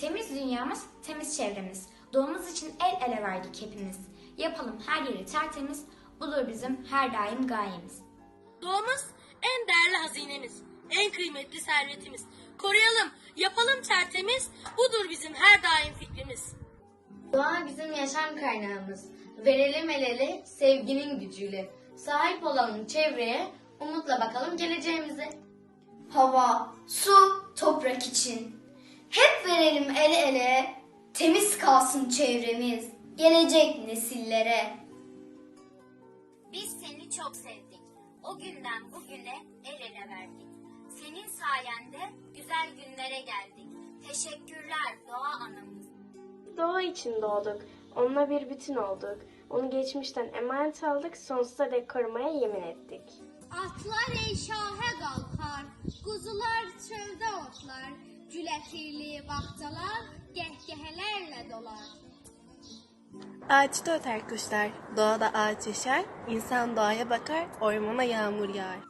Temiz dünyamız, temiz çevremiz. Doğumuz için el ele verdik hepimiz. Yapalım her yeri tertemiz, budur bizim her daim gayemiz. Doğamız en değerli hazinemiz, en kıymetli servetimiz. Koruyalım, yapalım tertemiz, budur bizim her daim fikrimiz. Doğa bizim yaşam kaynağımız. Verelim el ele sevginin gücüyle. Sahip olalım çevreye, umutla bakalım geleceğimize. hava, su, toprak için. Hep verelim el ele, temiz kalsın çevremiz, gelecek nesillere. Biz seni çok sevdik. O günden bugüne el ele verdik. Senin sayende güzel günlere geldik. Teşekkürler doğa anamız. Doğa için doğduk. Onunla bir bütün olduk. Onu geçmişten emanet aldık. Sonsuza dek korumaya yemin ettik. Atlar ey şahə cülətirli bağçalar qəhqəhələrlə dolar. Ağaçta öter kuşlar, doğada ağaç yaşar, insan doğaya bakar, ormana yağmur yağar.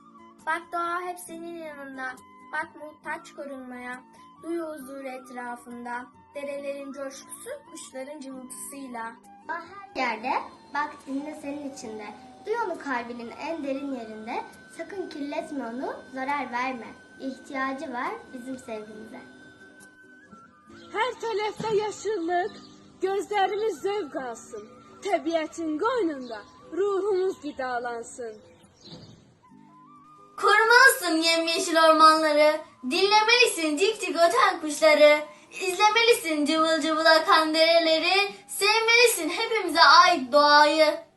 Bak doğa hep senin yanında. Bak muhtaç korunmaya. Duy huzur etrafında. Derelerin coşkusu kuşların cıvıltısıyla. Her yerde, bak dinle senin içinde. Duy onu kalbinin en derin yerinde. Sakın kirletme onu, zarar verme. İhtiyacı var bizim sevgimize. Her tarafta yaşıllık, gözlerimiz zevk alsın. Tabiatın koynunda ruhumuz gıdalansın. Korumalısın yemyeşil ormanları. Dinlemelisin cik cik öten kuşları. İzlemelisin cıvıl cıvıl akan dereleri. Sevmelisin hepimize ait doğayı.